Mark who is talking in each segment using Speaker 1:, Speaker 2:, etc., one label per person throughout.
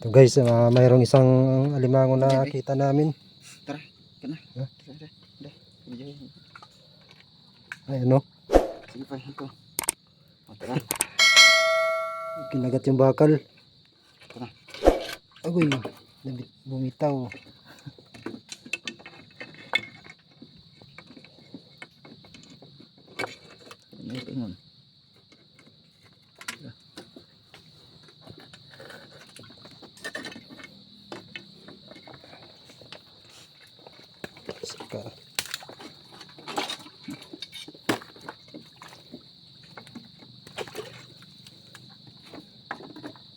Speaker 1: Ito guys, ah, mayroong isang alimango na kita namin.
Speaker 2: Tara, kana. Tara, tara.
Speaker 1: Ay, ano?
Speaker 2: Sige pa, ito. O, tara.
Speaker 1: Kinagat yung bakal.
Speaker 2: Tara.
Speaker 1: Agoy, bumitaw.
Speaker 2: Ano yung pingon?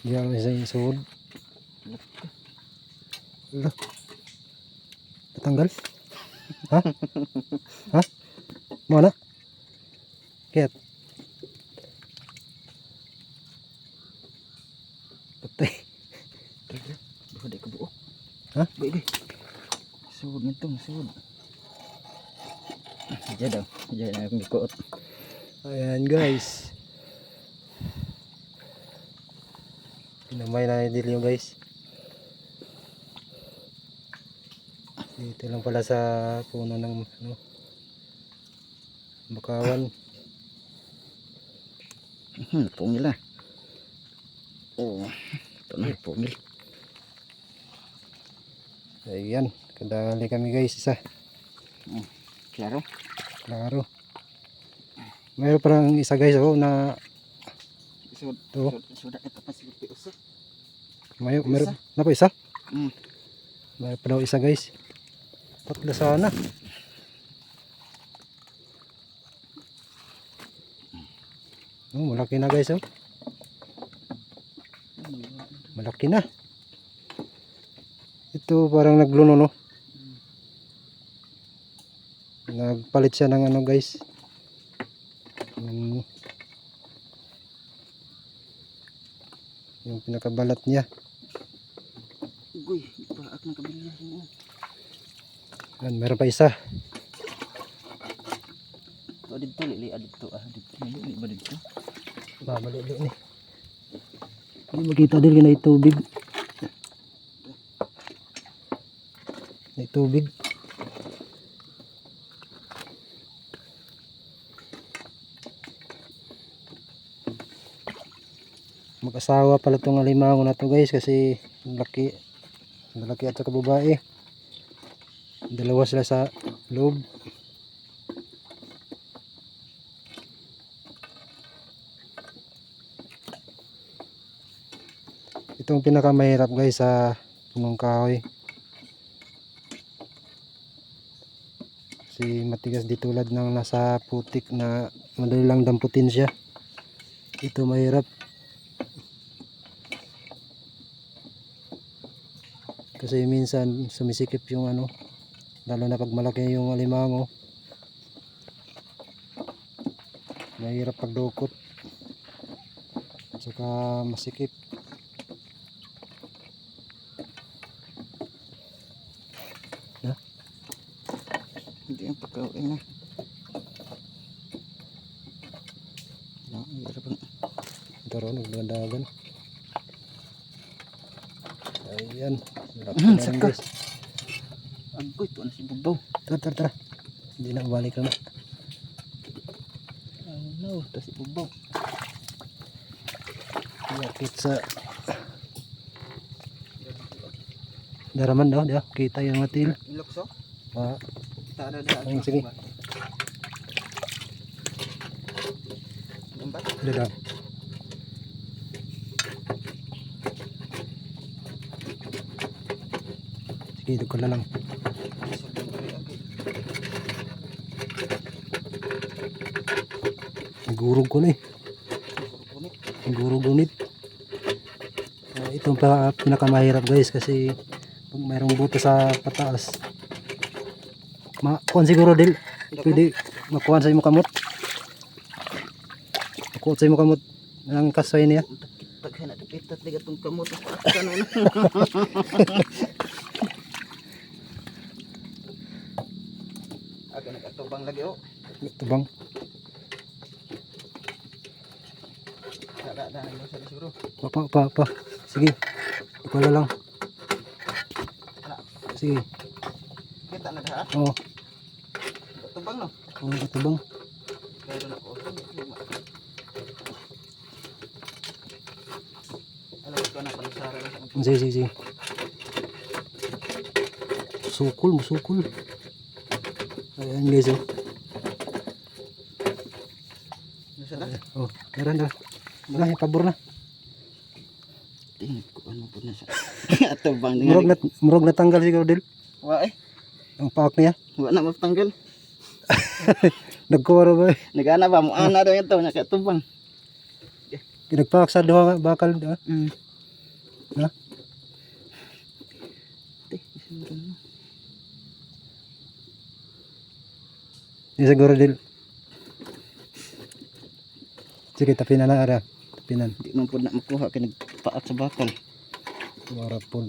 Speaker 1: Diyan isa yung suod. Ala. Natanggal? Ha? ha? Mana? Kaya. Patay.
Speaker 2: Tara, Buha di ko buo.
Speaker 1: Ha?
Speaker 2: Bay. Suod na ito, suod. Diyan daw. Diyan na akong ikuot.
Speaker 1: Ayan guys. Pinamay na ni Dilio guys. Dito lang pala sa puno ng ano, bakawan.
Speaker 2: Hmm, pungil ah. Oh, ito na, pungil.
Speaker 1: Ayan, kadali kami guys isa.
Speaker 2: Klaro.
Speaker 1: Klaro. Mayroon parang isa guys oh na
Speaker 2: Suod.
Speaker 1: to.
Speaker 2: Suod, suod. Ito pa si Lupi Usa.
Speaker 1: May
Speaker 2: Isa?
Speaker 1: meron na po isa.
Speaker 2: Hmm.
Speaker 1: Mayroon pa daw isa guys. Tatlo sana. Oh, malaki na guys oh. Malaki na. Ito parang nagluno no. Nagpalit siya ng ano guys. Yung, yung pinakabalat niya.
Speaker 2: Uy, paak ng kabila.
Speaker 1: Yan, meron pa isa.
Speaker 2: Ito dito, lili, dito ah. Dito, lili ba dito?
Speaker 1: Babalik ni. Hindi makita din na tubig. May tubig. Mag-asawa pala itong alimango na to guys kasi laki. Malaki at saka babae. Dalawa sila sa loob. Itong pinakamahirap guys sa punong kahoy. Kasi matigas di tulad ng nasa putik na madali lang damputin siya. Ito mahirap. Kasi minsan sumisikip yung ano, lalo na pag malaki yung alimango. Mahirap pagdukot. At saka masikip.
Speaker 2: Hindi ang pagkawin na. No, hirap ang
Speaker 1: Ito ron, nagdadagan. Ayan.
Speaker 2: Saka. agoy. Ito na si Bubaw.
Speaker 1: Tara, tara, tara. Hindi na, balik na.
Speaker 2: Ito si Bubaw.
Speaker 1: Yakit sa... Daraman daw, di ba? Kita yung matil.
Speaker 2: Ilokso?
Speaker 1: Ah, sige.
Speaker 2: Lambat.
Speaker 1: Daw. Sige, ito ko na lang. Nagurog ko na eh. Nagurog unit. Ah, itong pa, pinakamahirap guys kasi pag mayroong buto sa pataas. Ma kuan siguro dil. Pwede makuha sa imo kamot. Makuha sa imo kamot ang kasoy niya.
Speaker 2: Pagka na dapitat ligat kamot sa kanon. Aga nakatubang lagi oh.
Speaker 1: Ito bang?
Speaker 2: Kada na mo sa siguro.
Speaker 1: Pa, pa, pa, pa. Sige. Na lang. Sige.
Speaker 2: Kita na dah.
Speaker 1: Oo.
Speaker 2: Tubang no.
Speaker 1: Oo, katubang.
Speaker 2: Meron ako. Alam ko na pala sa.
Speaker 1: Sige, sige, sige. Sukul, musukul. Ayan guys, oh.
Speaker 2: Nasa na?
Speaker 1: Oh, meron na. Wala, pabor na.
Speaker 2: Tingin ko ano po na sa. Tubang
Speaker 1: Murag na, murag na tanggal siguro din.
Speaker 2: Wa eh.
Speaker 1: Ang paak niya.
Speaker 2: Wa na mapatanggal.
Speaker 1: Nagkuwara ba eh.
Speaker 2: Nagana ba mo ana daw ito nakatubang.
Speaker 1: Nagpaak sa duha nga bakal. Ah.
Speaker 2: Mm. Mo.
Speaker 1: Di siguro din. Sige, tapinan na ara. Tapinan.
Speaker 2: Di man po na makuha kay nagpaat sa bakal.
Speaker 1: Wara po.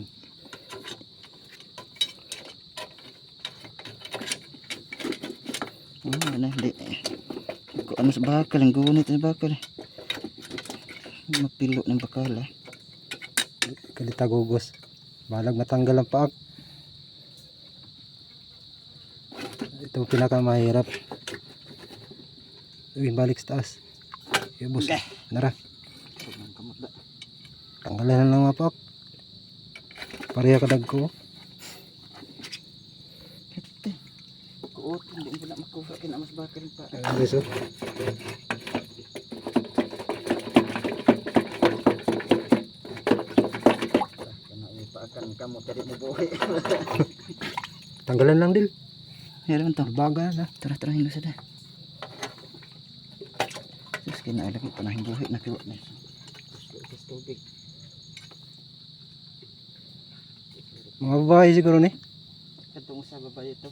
Speaker 2: Oh, ano, di. Ko ano sa bakal, ang gunit sa bakal. Mapilo ng bakal eh.
Speaker 1: Kalita gugos. Balag matanggal ang paak. Ito pinakamahirap. Balik sa taas. Ibus.
Speaker 2: Okay.
Speaker 1: Nara. Tanggalan na lang mga paak. Pareha kadag ko.
Speaker 2: Kuot, hindi mo na makuha kay na mas bakal pa.
Speaker 1: Ayun oh.
Speaker 2: Kana ipaakan kamo tadi mo buhi.
Speaker 1: Tanggalan lang dil.
Speaker 2: Meron to.
Speaker 1: Baga na.
Speaker 2: Tara tara hino sada. Sus kina lagi panahing buhi na kiwa na. Tubig.
Speaker 1: Mga babae siguro ni.
Speaker 2: Katong sa babae ito.